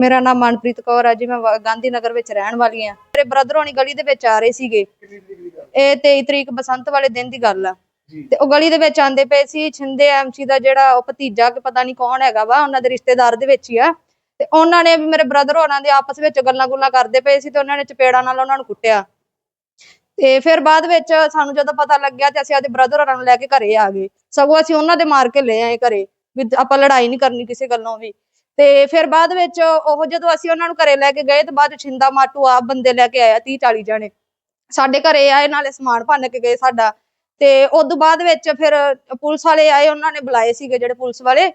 ਮੇਰਾ ਨਾਮ ਮਨਪ੍ਰੀਤ ਕੌਰ ਹੈ ਜੀ ਮੈਂ ਵਾ- ਗਾਂਧੀ ਨਗਰ ਵਿੱਚ ਰਹਿਣ ਵਾਲੀ ਹਾਂ। ਮੇਰੇ ਬ੍ਰਦਰ ਹੋਣੀ ਗਲੀ ਦੇ ਵਿੱਚ ਆ ਰਹੇ ਸੀਗੇ। ਇਹ 23 ਤਰੀਕ ਬਸੰਤ ਵਾਲੇ ਦਿਨ ਦੀ ਗੱਲ ਆ। ਤੇ ਉਹ ਗਲੀ ਦੇ ਵਿੱਚ ਆਂਦੇ ਪਏ ਸੀ ਛਿੰਦੇ ਐਮਸੀ ਦਾ ਜਿਹੜਾ ਉਹ ਭਤੀਜਾ ਕਿ ਪਤਾ ਨਹੀਂ ਕੌਣ ਹੈਗਾ ਵਾ ਉਹਨਾਂ ਦੇ ਰਿਸ਼ਤੇਦਾਰ ਦੇ ਵਿੱਚ ਹੀ ਆ। ਤੇ ਉਹਨਾਂ ਨੇ ਵੀ ਮੇਰੇ ਬ੍ਰਦਰ ਹੋਰਾਂ ਦੇ ਆਪਸ ਵਿੱਚ ਗੱਲਾਂ ਗੁੱਲਾਂ ਕਰਦੇ ਪਏ ਸੀ ਤੇ ਉਹਨਾਂ ਨੇ ਚਪੇੜਾਂ ਨਾਲ ਉਹਨਾਂ ਨੂੰ ਕੁੱਟਿਆ। ਤੇ ਫਿਰ ਬਾਅਦ ਵਿੱਚ ਸਾਨੂੰ ਜਦੋਂ ਪਤਾ ਲੱਗਿਆ ਤੇ ਅਸੀਂ ਆਪਦੇ ਬ੍ਰਦਰ ਹੋਰਾਂ ਨੂੰ ਲੈ ਕੇ ਘਰੇ ਆ ਗਏ। ਸਗੋਂ ਅਸੀਂ ਉਹਨਾਂ ਦੇ ਮਾਰ ਕੇ ਲੈ ਆਏ ਘਰੇ ਵੀ ਆਪਾਂ ਲੜਾਈ ਨਹੀਂ ਕਰਨੀ ਕਿਸੇ ਗੱਲੋਂ ਵੀ। ਤੇ ਫਿਰ ਬਾਅਦ ਵਿੱਚ ਉਹ ਜਦੋਂ ਅਸੀਂ ਉਹਨਾਂ ਨੂੰ ਘਰੇ ਲੈ ਕੇ ਗਏ ਤੇ ਬਾਅਦ ਚ ਛਿੰਦਾ ਮਾਟੂ ਆਪ ਬੰਦੇ ਲੈ ਕੇ ਆਇਆ 30 40 ਜਣੇ। ਸਾਡੇ ਘਰੇ ਆਏ, ਨਾਲੇ ਸਮਾਨ ਭੰਨ ਕੇ ਗਏ ਸਾਡਾ। ਤੇ ਉਸ ਬਾਅਦ ਵਿੱਚ ਫਿਰ ਪੁਲਿਸ ਵਾਲੇ ਆਏ, ਉਹਨਾਂ ਨੇ ਬੁਲਾਏ ਸੀਗੇ ਜਿਹੜੇ ਪੁਲਿਸ ਵਾਲੇ।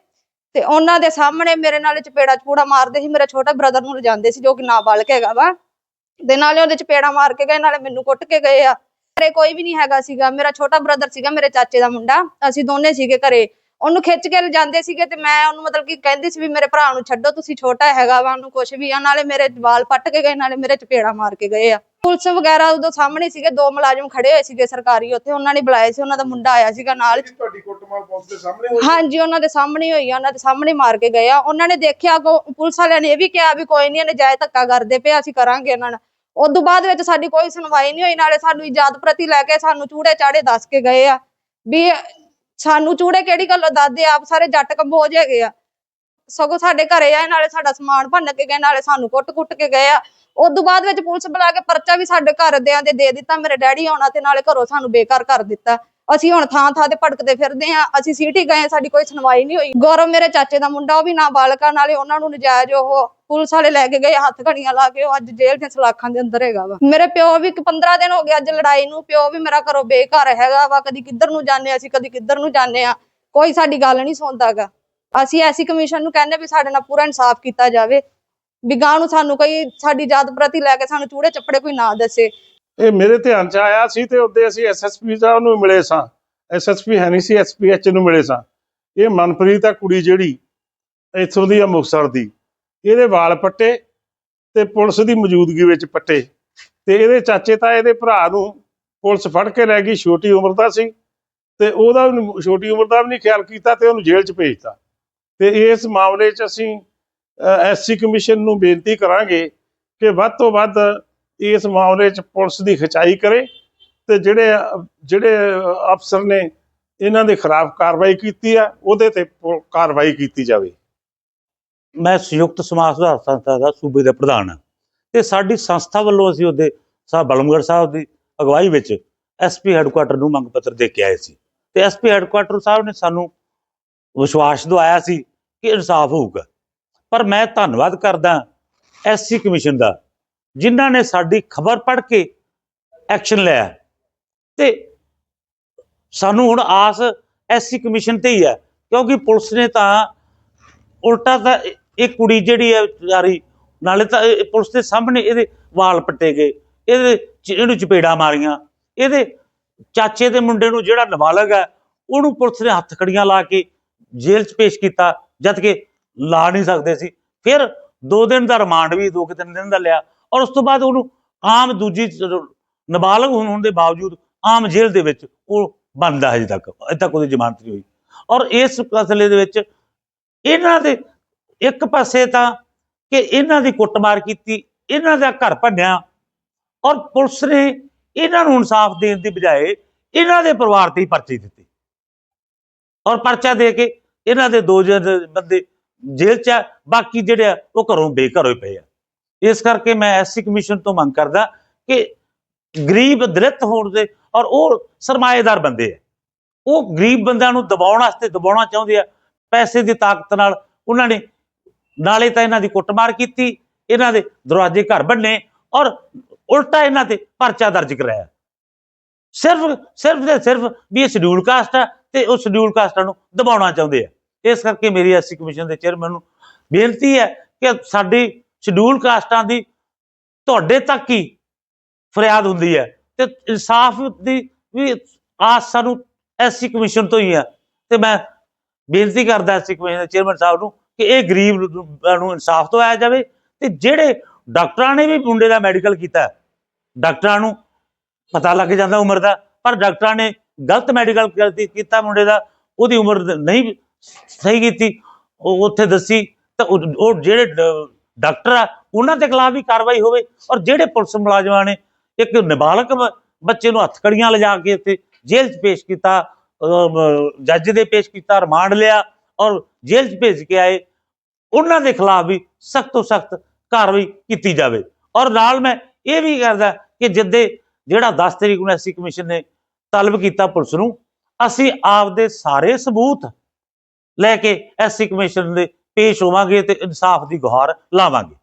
ਤੇ ਉਹਨਾਂ ਦੇ ਸਾਹਮਣੇ ਮੇਰੇ ਨਾਲ ਚਪੇੜਾ ਚਪੂੜਾ ਮਾਰਦੇ ਸੀ, ਮੇਰਾ ਛੋਟਾ ਬ੍ਰਦਰ ਨੂੰ ਲਿਜਾਂਦੇ ਸੀ, ਜੋ ਕਿ ਨਾਬਾਲਗ ਹੈਗਾ ਵਾ। ਤੇ ਨਾਲੇ ਉਹਦੇ ਚਪੇੜਾ ਮਾਰ ਕੇ ਗਏ, ਨਾਲੇ ਮੈਨੂੰ ਕੁੱਟ ਕੇ ਗਏ ਆ। ਘਰੇ ਕੋਈ ਵੀ ਨਹੀਂ ਹੈਗਾ ਸੀਗਾ, ਮੇਰਾ ਛੋਟਾ ਬ੍ਰਦਰ ਸੀਗਾ, ਮੇਰੇ ਚਾਚੇ ਦਾ ਮੁੰਡਾ। ਅਸੀਂ ਦੋਨੇ ਸੀਗੇ ਘਰੇ। ਉਹਨੂੰ ਖਿੱਚ ਕੇ ਲਿਜਾਂਦੇ ਸੀਗੇ ਤੇ ਮੈਂ ਉਹਨੂੰ ਮਤਲਬ ਕਿ ਕਹਿੰਦੀ ਸੀ ਵੀ ਮੇਰੇ ਭਰਾ ਨੂੰ ਛੱਡੋ ਤੁਸੀਂ ਛੋਟਾ ਹੈਗਾ ਵਾ ਉਹਨੂੰ ਕੁਛ ਵੀ ਆ। ਨਾਲੇ ਮੇਰੇ ਵਾਲ ਪੱਟ ਕੇ ਗਏ ਨਾਲੇ ਮੇਰੇ ਚਪੇੜਾ ਮਾਰ ਕੇ ਗਏ ਆ। ਪੁਲਿਸ ਵਗੈਰਾ ਉਦੋਂ ਸਾਹਮਣੇ ਸੀਗੇ ਦੋ ਮੁਲਾਜ਼ਮ ਖੜੇ ਹੋਏ ਸੀਗੇ ਸਰਕਾਰੀ ਉੱਥੇ। ਉਹਨਾਂ ਨੇ ਬੁਲਾਏ ਸੀ ਉਹਨਾਂ ਦਾ ਮੁੰਡਾ ਆਇਆ ਸੀਗਾ ਨਾਲ। ਤੁਹਾਡੀ ਕੁੱਟਮਾਰ ਪੁਲਿਸ ਦੇ ਸਾਹਮਣੇ ਹੋਈ? ਹਾਂਜੀ ਉਹਨਾਂ ਦੇ ਸਾਹਮਣੇ ਹੋਈ ਆ ਉਹਨਾਂ ਦੇ ਸਾਹਮਣੇ ਮਾਰ ਕੇ ਗਏ ਆ। ਉਹਨਾਂ ਨੇ ਦੇਖਿਆ ਕੋ ਪੁਲਿਸ ਵਾਲਿਆਂ ਨੇ ਇਹ ਵੀ ਕਿਹਾ ਵੀ ਕੋਈ ਨਹੀਂ ਇਹਨੇ ਜਾਇ ਧੱਕਾ ਕਰਦੇ ਪਏ ਅਸੀਂ ਕਰਾਂਗੇ ਇਹਨਾਂ ਨਾਲ। ਉਸ ਤੋਂ ਬਾਅਦ ਵਿੱਚ ਸਾਡੀ ਕੋਈ ਸੁਣਵਾਈ ਨਹੀਂ ਹੋਈ ਨਾਲੇ ਸਾਨੂੰ ਇਜਾਜ਼ਤ ਪ੍ਰਤੀ ਲੈ ਕੇ ਸਾਨੂੰ ਚੂੜੇ ਚਾੜੇ ਦੱਸ ਕੇ ਗਏ ਆ। ਵੀ ਸਾਨੂੰ ਚੂੜੇ ਕਿਹੜੀ ਗੱਲੋਂ ਦੱਸਦੇ ਆਪ ਸਾਰੇ ਜੱਟ ਕੰਬੋਜ ਹੈਗੇ ਆ। ਸਗੋਂ ਸਾਡੇ ਘਰੇ ਆਏ, ਨਾਲੇ ਸਾਡਾ ਸਮਾਨ ਭੰਨ ਕੇ ਗਏ, ਨਾਲੇ ਸਾਨੂੰ ਕੁੱਟ-ਕੁੱਟ ਕੇ ਗਏ ਆ। ਉਸ ਬਾਅਦ ਵਿੱਚ ਪੁਲਿਸ ਬੁਲਾ ਕੇ ਪਰਚਾ ਵੀ ਸਾਡੇ ਘਰਦਿਆਂ ਦੇ ਦੇ ਦਿੱਤਾ, ਮੇਰੇ ਡੈਡੀ ਆਉਣਾ ਤੇ ਨਾਲੇ ਘਰੋਂ ਸਾਨੂੰ ਬੇਕਾਰ ਕਰ ਦਿੱਤਾ। ਅਸੀਂ ਹੁਣ ਥਾਂ ਥਾਂ ਤੇ ਭਟਕਦੇ ਫਿਰਦੇ ਆ, ਅਸੀਂ ਸੀਟੀ ਗਏ, ਸਾਡੀ ਕੋਈ ਸੁਣਵਾਈ ਨਹੀਂ ਹੋਈ। ਗੌਰਵ ਮੇਰੇ ਚਾਚੇ ਦਾ ਮੁੰਡਾ, ਉਹ ਵੀ ਨਾਬਾਲਗਾ ਨਾਲੇ ਉਹਨਾਂ ਨੂੰ ਨਜਾਇਜ਼ ਉਹ ਪੁਲਿਸ ਵਾਲੇ ਲੈ ਕੇ ਗਏ, ਹੱਥ ਘੜੀਆਂ ਲਾ ਕੇ, ਉਹ ਅੱਜ ਜੇਲ੍ਹ ਦੇ ਸਲਾਖਾਂ ਦੇ ਅੰਦਰ ਹੈਗਾ ਵਾ। ਮੇਰੇ ਪਿਓ ਵੀ 15 ਦਿਨ ਹੋ ਗਏ ਅੱਜ ਲੜਾਈ ਨੂੰ, ਪਿਓ ਵੀ ਮੇਰਾ ਘਰੋਂ ਬੇਘਰ ਹੈਗਾ ਵਾ, ਕਦੀ ਕਿੱਧਰ ਨੂੰ ਜਾਂਦੇ ਅਸੀਂ, ਕਦੀ ਕਿੱਧਰ ਨੂੰ ਜਾਂਦੇ ਆ, ਕੋਈ ਸਾਡੀ ਗੱਲ ਨਹੀਂ ਸੁਣਦਾਗਾ ਅਸੀਂ ਐਸੀ ਕਮਿਸ਼ਨ ਨੂੰ ਕਹਿੰਦੇ ਵੀ ਸਾਡੇ ਨਾਲ ਪੂਰਾ ਇਨਸਾਫ ਕੀਤਾ ਜਾਵੇ, ਵੀ ਗਾਂ ਨੂੰ ਸਾਨੂੰ ਕੋਈ ਸਾਡੀ ਜਾਤ ਪ੍ਰਤੀ ਲੈ ਕੇ ਸਾਨੂੰ ਚੂੜੇ ਚੱਪੜੇ ਕੋਈ ਨਾ ਦੱਸੇ। ਇਹ ਮੇਰੇ ਧਿਆਨ ਚ ਆਇਆ ਸੀ ਤੇ ਉਹਦੇ ਅਸੀਂ ਐਸਐਸਪੀ ਸਾਹਿਬ ਨੂੰ ਮਿਲੇ ਸਾਂ। ਐਸਐਸਪੀ ਹੈ ਨਹੀਂ ਸੀ ਐਸਪੀਐਚ ਨੂੰ ਮਿਲੇ ਸਾਂ। ਇਹ ਮਨਪ੍ਰੀਤ ਆ ਕੁੜੀ ਜਿਹੜੀ, ਇੱਥੋਂ ਦੀ ਆ ਮੁਕਤਸਰ ਦੀ। ਇਹਦੇ ਵਾਲ ਪੱਟੇ ਤੇ ਪੁਲਿਸ ਦੀ ਮੌਜੂਦਗੀ ਵਿੱਚ ਪੱਟੇ। ਤੇ ਇਹਦੇ ਚਾਚੇ ਤਾਂ ਇਹਦੇ ਭਰਾ ਨੂੰ ਪੁਲਿਸ ਫੜ ਕੇ ਲੈ ਗਈ, ਛੋਟੀ ਉਮਰ ਦਾ ਸੀ ਤੇ ਉਹਦਾ ਵੀ ਛੋਟੀ ਉਮਰ ਦਾ ਵੀ ਨਹੀਂ ਖਿਆਲ ਕੀਤਾ ਤੇ ਉਹਨੂੰ ਜੇਲ੍ਹ 'ਚ ਭੇਜਤਾ। ਤੇ ਇਸ ਮਾਮਲੇ 'ਚ ਅਸੀਂ ਐਸਸੀ ਕਮਿਸ਼ਨ ਨੂੰ ਬੇਨਤੀ ਕਰਾਂਗੇ ਕਿ ਵੱਧ ਤੋਂ ਵੱਧ ਇਸ ਮਾਮਲੇ 'ਚ ਪੁਲਿਸ ਦੀ ਖਿਚਾਈ ਕਰੇ ਤੇ ਜਿਹੜੇ ਜਿਹੜੇ ਅਫਸਰ ਨੇ, ਇਹਨਾਂ ਦੇ ਖਿਲਾਫ ਕਾਰਵਾਈ ਕੀਤੀ ਆ, ਉਹਦੇ ਤੇ ਪੁ- ਕਾਰਵਾਈ ਕੀਤੀ ਜਾਵੇ। ਮੈਂ ਸੰਯੁਕਤ ਸਮਾਜ ਸੁਧਾਰ ਸੰਸਥਾ ਦਾ ਸੂਬੇ ਦਾ ਪ੍ਰਧਾਨ ਹਾਂ। ਤੇ ਸਾਡੀ ਸੰਸਥਾ ਵੱਲੋਂ ਅਸੀਂ ਉਹਦੇ ਸਾਹਿਬ ਬਲਮਗੜ ਸਾਹਿਬ ਦੀ ਅਗਵਾਈ ਵਿੱਚ ਐਸਪੀ ਹੈੱਡਕੁਆਟਰ ਨੂੰ ਮੰਗ ਪੱਤਰ ਦੇ ਕੇ ਆਏ ਸੀ। ਤੇ ਐਸਪੀ ਹੈੱਡਕੁਆਟਰ ਸਾਹਿਬ ਨੇ ਸਾਨੂੰ ਵਿਸ਼ਵਾਸ ਦਵਾਇਆ ਸੀ ਕਿ ਇਨਸਾਫ ਹੋਊਗਾ। ਪਰ ਮੈਂ ਧੰਨਵਾਦ ਕਰਦਾ ਐਸਸੀ ਕਮਿਸ਼ਨ ਦਾ, ਜਿਨ੍ਹਾਂ ਨੇ ਸਾਡੀ ਖਬਰ ਪੜ੍ਹ ਕੇ ਐਕਸ਼ਨ ਲਿਆ। ਤੇ ਸਾਨੂੰ ਹੁਣ ਆਸ ਐਸਸੀ ਕਮਿਸ਼ਨ ਤੇ ਹੀ ਹੈ, ਕਿਉਂਕਿ ਪੁਲਿਸ ਨੇ ਤਾਂ ਉਲਟਾ ਤਾਂ ਇਹ- ਕੁੜੀ ਜਿਹੜੀ ਹੈ ਵਿਚਾਰੀ, ਨਾਲੇ ਤਾਂ ਇਹ ਪੁਲਿਸ ਦੇ ਸਾਹਮਣੇ ਇਹਦੇ ਵਾਲ ਪੱਟੇ ਗਏ, ਇਹਦੇ ਚ- ਇਹਨੂੰ ਚਪੇੜਾ ਮਾਰੀਆਂ, ਇਹਦੇ ਚਾਚੇ ਦੇ ਮੁੰਡੇ ਨੂੰ ਜਿਹੜਾ ਨਾਬਾਲਗ ਹੈ, ਉਹਨੂੰ ਪੁਲਿਸ ਨੇ ਹੱਥ ਖੜੀਆਂ ਲਾ ਕੇ ਜੇਲ੍ਹ 'ਚ ਪੇਸ਼ ਕੀਤਾ, ਜਦ ਕਿ ਲਾ ਨਹੀਂ ਸਕਦੇ ਸੀ। ਫਿਰ 2 ਦਿਨ ਦਾ ਰਿਮਾਂਡ ਵੀ 2 ਤਿੰਨ ਦਿਨ ਦਾ ਲਿਆ, ਔਰ ਉਸ ਤੋਂ ਬਾਅਦ ਉਹਨੂੰ ਆਮ ਦੂਜੀ ਜ- ਨਾਬਾਲਗ ਹੋਣ ਹੋਣ ਦੇ ਬਾਵਜੂਦ ਆਮ ਜੇਲ੍ਹ ਦੇ ਵਿੱਚ ਉਹ ਬੰਦ ਹੈ ਹਜੇ ਤੱਕ, ਅਜੇ ਤੱਕ ਉਹਦੀ ਜ਼ਮਾਨਤ ਨਹੀਂ ਹੋਈ। ਔਰ ਇਸ ਫੈਸਲੇ ਦੇ ਵਿੱਚ ਇਹਨਾਂ ਦੇ ਇੱਕ ਪਾਸੇ ਤਾਂ ਕਿ ਇਹਨਾਂ ਦੀ ਕੁੱਟਮਾਰ ਕੀਤੀ, ਇਹਨਾਂ ਦਾ ਘਰ ਭੰਨਿਆ ਔਰ ਪੁਲਿਸ ਨੇ ਇਹਨਾਂ ਨੂੰ ਇਨਸਾਫ ਦੇਣ ਦੀ ਬਜਾਏ ਇਹਨਾਂ ਦੇ ਪਰਿਵਾਰ ਤੇ ਹੀ ਪਰਚੇ ਦਿੱਤੇ ਔਰ ਪਰਚਾ ਦੇ ਕੇ ਇਹਨਾਂ ਦੇ ਦੋ ਜਣ ਬੰਦੇ ਜੇਲ੍ਹ 'ਚ ਆ, ਬਾਕੀ ਜਿਹੜੇ ਆ ਉਹ ਘਰੋਂ ਬੇਘਰ ਹੋਏ ਪਏ ਆ। ਇਸ ਕਰਕੇ ਮੈਂ ਐਸਸੀ ਕਮਿਸ਼ਨ ਤੋਂ ਮੰਗ ਕਰਦਾ ਕਿ ਗਰੀਬ ਦਲਿਤ ਹੋਣ ਦੇ ਔਰ ਉਹ ਸਰਮਾਏਦਾਰ ਬੰਦੇ ਆ। ਉਹ ਗਰੀਬ ਬੰਦਿਆਂ ਨੂੰ ਦਬਾਉਣ ਵਾਸਤੇ ਦਬਾਉਣਾ ਚਾਹੁੰਦੇ ਆ, ਪੈਸੇ ਦੀ ਤਾਕਤ ਨਾਲ ਉਹਨਾਂ ਨੇ ਨਾਲੇ ਤਾਂ ਇਹਨਾਂ ਦੀ ਕੁੱਟਮਾਰ ਕੀਤੀ, ਇਹਨਾਂ ਦੇ ਦਰਵਾਜ਼ੇ ਘਰ ਬੰਨੇ ਔਰ ਉਲਟਾ ਇਹਨਾਂ ਤੇ ਪਰਚਾ ਦਰਜ ਕਰਾਇਆ। ਸਿਰਫ ਸਿਰਫ ਤੇ ਸਿਰਫ ਵੀ ਇਹ ਸ਼ਡਿਊਲ ਕਾਸਟ ਆ ਤੇ ਉਹ ਸ਼ਡਿਊਲ ਕਾਸਟਾਂ ਨੂੰ ਦਬਾਉਣਾ ਚਾਹੁੰਦੇ ਆ। ਇਸ ਕਰਕੇ ਮੇਰੀ ਐਸਸੀ ਕਮਿਸ਼ਨ ਦੇ ਚੇਅਰਮੈਨ ਨੂੰ ਬੇਨਤੀ ਹੈ ਕਿ ਸਾਡੀ ਸ਼ਡਿਊਲ ਕਾਸਟਾਂ ਦੀ ਤੁਹਾਡੇ ਤੱਕ ਹੀ ਫਰਿਆਦ ਹੁੰਦੀ ਹੈ ਤੇ ਇਨਸਾਫ ਦੀ ਵੀ ਆਸ ਸਾਨੂੰ ਐਸਸੀ ਕਮਿਸ਼ਨ ਤੋਂ ਹੀ ਆ ਤੇ ਮੈਂ ਬੇਨਤੀ ਕਰਦਾ ਐਸਸੀ ਕਮਿਸ਼ਨ ਦੇ ਚੇਅਰਮੈਨ ਸਾਹਿਬ ਨੂੰ ਕਿ ਇਹ ਗਰੀਬ ਨੂੰ ਨੂੰ ਇਨਸਾਫ ਦਵਾਇਆ ਜਾਵੇ ਤੇ ਜਿਹੜੇ ਡਾਕਟਰਾਂ ਨੇ ਵੀ ਮੁੰਡੇ ਦਾ ਮੈਡੀਕਲ ਕੀਤਾ, ਡਾਕਟਰਾਂ ਨੂੰ ਪਤਾ ਲੱਗ ਜਾਂਦਾ ਉਮਰ ਦਾ, ਪਰ ਡਾਕਟਰਾਂ ਨੇ ਗਲਤ ਮੈਡੀਕਲ ਕੀਤਾ ਮੁੰਡੇ ਦਾ, ਉਹਦੀ ਉਮਰ ਨਹੀਂ ਸਹੀ ਕੀਤੀ, ਉਹ ਉੱਥੇ ਦੱਸੀ, ਤਾਂ ਉਹ ਉਹ ਜਿਹੜੇ ਡਾਕਟਰ ਆ, ਉਹਨਾਂ ਦੇ ਖਿਲਾਫ ਵੀ ਕਾਰਵਾਈ ਹੋਵੇ, ਔਰ ਜਿਹੜੇ ਪੁਲਿਸ ਮੁਲਾਜ਼ਮਾਂ ਨੇ, ਇੱਕ ਨਾਬਾਲਗ ਬੱਚੇ ਨੂੰ ਹੱਥਕੜੀਆਂ ਲਿਜਾ ਕੇ ਉੱਥੇ ਜੇਲ੍ਹ 'ਚ ਪੇਸ਼ ਕੀਤਾ ਜੱਜ ਦੇ ਪੇਸ਼ ਕੀਤਾ, ਰਿਮਾਂਡ ਲਿਆ ਔਰ ਜੇਲ੍ਹ 'ਚ ਭੇਜ ਕੇ ਆਏ, ਉਹਨਾਂ ਦੇ ਖਿਲਾਫ ਵੀ ਸਖਤ ਤੋਂ ਸਖਤ ਕਾਰਵਾਈ ਕੀਤੀ ਜਾਵੇ। ਔਰ ਨਾਲ ਮੈਂ ਇਹ ਵੀ ਕਰਦਾ ਕਿ ਜਿੱਦੇ ਜਿਹੜਾ 10 ਤਰੀਕ ਨੂੰ ਐਸਸੀ ਕਮਿਸ਼ਨ ਨੇ ਤਲਬ ਕੀਤਾ ਪੁਲਿਸ ਨੂੰ, ਅਸੀਂ ਆਪਦੇ ਸਾਰੇ ਸਬੂਤ ਲੈ ਕੇ ਐਸਸੀ ਕਮਿਸ਼ਨ ਦੇ ਪੇਸ਼ ਹੋਵਾਂਗੇ ਤੇ ਇਨਸਾਫ ਦੀ ਗੁਹਾਰ ਲਾਵਾਂਗੇ।